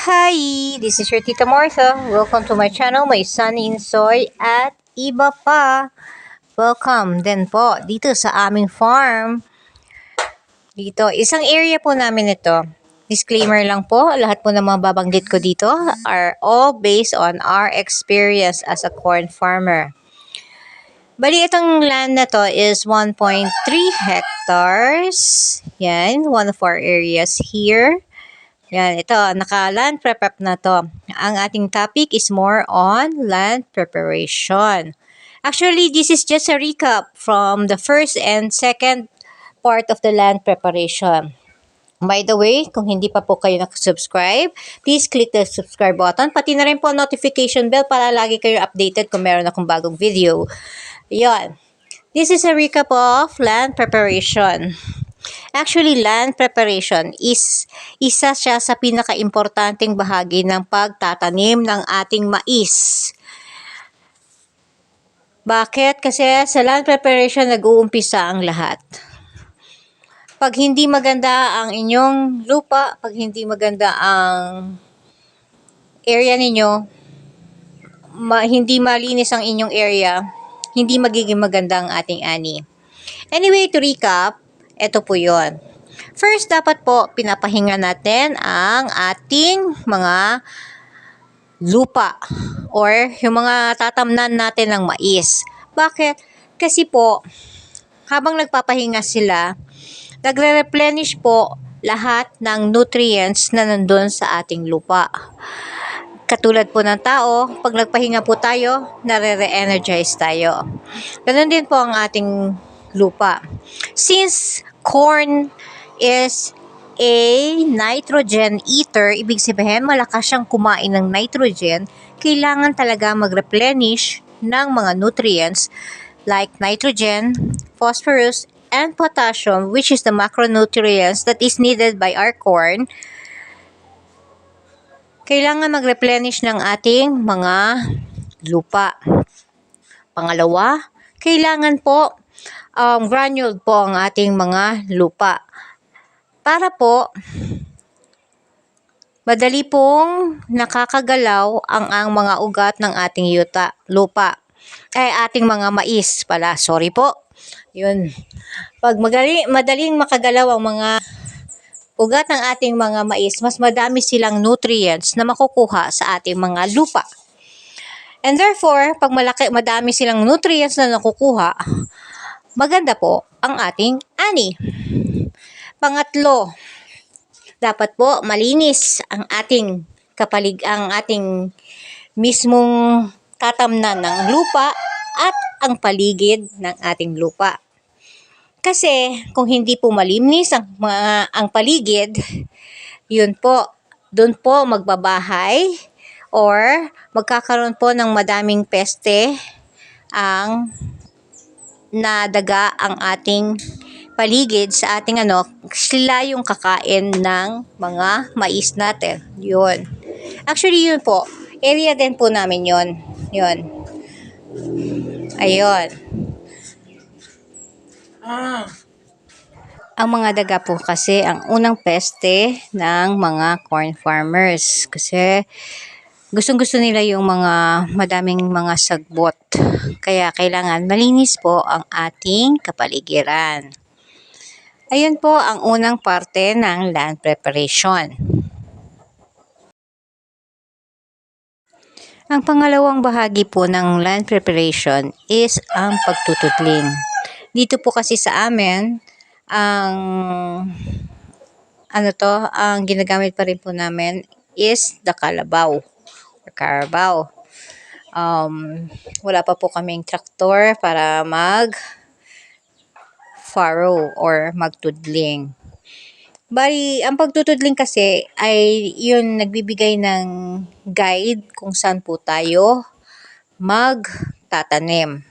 Hi! This is your Tita Martha. Welcome to my channel, my sunny Insoy at iba pa. Welcome din po dito sa aming farm. Dito, isang area po namin ito. Disclaimer lang po, lahat po ng mga babanggit ko dito are all based on our experience as a corn farmer. Bali, itong land na to is 1.3 hectares. Yan, one of our areas here. Yan, ito, naka-land prep up na to. Ang ating topic is more on land preparation. Actually, this is just a recap from the first and second part of the land preparation. By the way, kung hindi pa po kayo nakasubscribe, please click the subscribe button. Pati na rin po notification bell para lagi kayo updated kung meron akong bagong video. Yan. This is a recap of land preparation. Actually, land preparation is isa siya sa pinaka-importanting bahagi ng pagtatanim ng ating mais. Bakit? Kasi sa land preparation nag-uumpisa ang lahat. Pag hindi maganda ang inyong lupa, pag hindi maganda ang area ninyo, ma- hindi malinis ang inyong area, hindi magiging maganda ang ating ani. Anyway, to recap, ito po yon. First, dapat po pinapahinga natin ang ating mga lupa or yung mga tatamnan natin ng mais. Bakit? Kasi po, habang nagpapahinga sila, nagre-replenish po lahat ng nutrients na nandun sa ating lupa. Katulad po ng tao, pag nagpahinga po tayo, nare-re-energize tayo. Ganon din po ang ating lupa. Since corn is a nitrogen eater, ibig sabihin malakas siyang kumain ng nitrogen, kailangan talaga mag-replenish ng mga nutrients like nitrogen, phosphorus, and potassium which is the macronutrients that is needed by our corn. Kailangan mag-replenish ng ating mga lupa. Pangalawa, kailangan po um, granuled po ang ating mga lupa. Para po, madali pong nakakagalaw ang, ang mga ugat ng ating yuta, lupa. Ay, ating mga mais pala. Sorry po. Yun. Pag madali, madaling makagalaw ang mga ugat ng ating mga mais, mas madami silang nutrients na makukuha sa ating mga lupa. And therefore, pag malaki, madami silang nutrients na nakukuha, maganda po ang ating ani. Pangatlo, dapat po malinis ang ating kapalig ang ating mismong tatamnan ng lupa at ang paligid ng ating lupa. Kasi kung hindi po malinis ang mga ang paligid, yun po, doon po magbabahay or magkakaroon po ng madaming peste ang nadaga ang ating paligid sa ating ano, sila yung kakain ng mga mais natin. Yun. Actually, yun po. Area din po namin yun. Yun. Ayun. Ang mga daga po kasi ang unang peste ng mga corn farmers. Kasi gustong gusto nila yung mga madaming mga sagbot. Kaya kailangan malinis po ang ating kapaligiran. Ayun po ang unang parte ng land preparation. Ang pangalawang bahagi po ng land preparation is ang pagtutudling. Dito po kasi sa amin, ang ano to, ang ginagamit pa rin po namin is the kalabaw carabao. Um, wala pa po kaming traktor para mag farrow or magtudling. Bali, ang pagtutudling kasi ay yun nagbibigay ng guide kung saan po tayo magtatanim.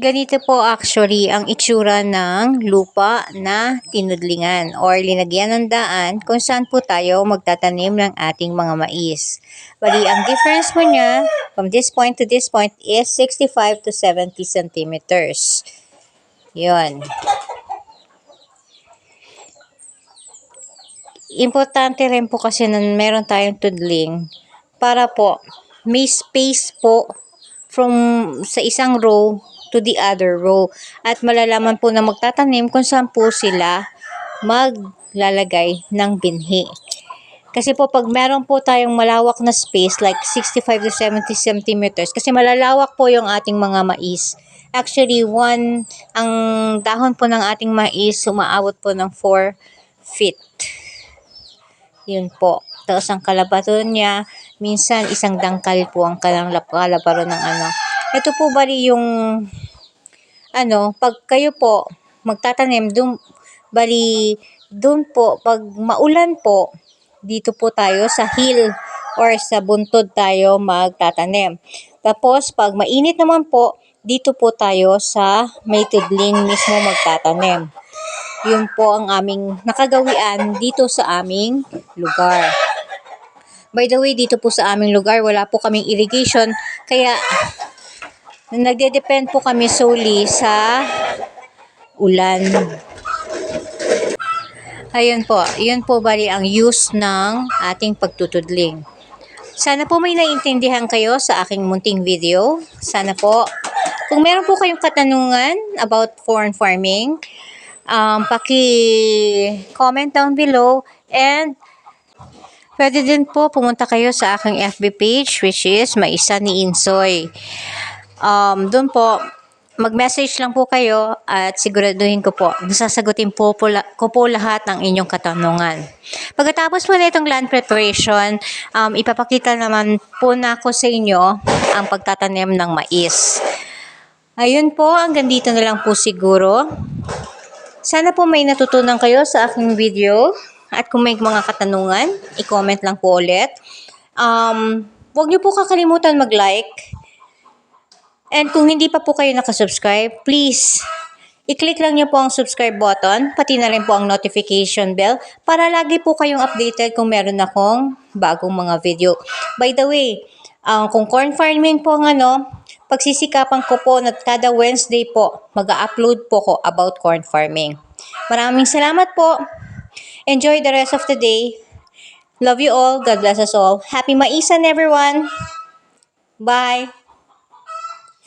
Ganito po actually ang itsura ng lupa na tinudlingan or linagyan ng daan kung saan po tayo magtatanim ng ating mga mais. Bali, ang difference mo niya from this point to this point is 65 to 70 centimeters. Yun. importante rin po kasi na meron tayong tudling para po may space po from sa isang row to the other row at malalaman po na magtatanim kung saan po sila maglalagay ng binhi. Kasi po pag meron po tayong malawak na space like 65 to 70 centimeters kasi malalawak po yung ating mga mais. Actually, one, ang dahon po ng ating mais umaabot po ng 4 feet. Yun po. Tapos ang kalabato niya, minsan isang dangkal po ang kalang kalabaro ng ano. Ito po bali yung ano, pag kayo po magtatanim, dun, bali, dun po, pag maulan po, dito po tayo sa hill or sa buntod tayo magtatanim. Tapos, pag mainit naman po, dito po tayo sa may tudling mismo magtatanim. Yun po ang aming nakagawian dito sa aming lugar. By the way, dito po sa aming lugar, wala po kaming irrigation, kaya nagde-depend po kami solely sa ulan. Ayun po, yun po bali ang use ng ating pagtutudling. Sana po may naiintindihan kayo sa aking munting video. Sana po. Kung meron po kayong katanungan about foreign farming, um, paki-comment down below and pwede din po pumunta kayo sa aking FB page which is Maisa ni Insoy. Um, doon po, mag-message lang po kayo at siguraduhin ko po, nasasagutin po, po ko po lahat ng inyong katanungan. Pagkatapos po na itong land preparation, um, ipapakita naman po na ako sa inyo ang pagtatanim ng mais. Ayun po, hanggang dito na lang po siguro. Sana po may natutunan kayo sa aking video. At kung may mga katanungan, i-comment lang po ulit. Um, huwag niyo po kakalimutan mag-like. And kung hindi pa po kayo nakasubscribe, please, i-click lang niyo po ang subscribe button, pati na rin po ang notification bell para lagi po kayong updated kung meron akong bagong mga video. By the way, ang kung corn farming po ang ano, pagsisikapan ko po na kada Wednesday po, mag-upload po ko about corn farming. Maraming salamat po. Enjoy the rest of the day. Love you all. God bless us all. Happy Maisan, everyone. Bye.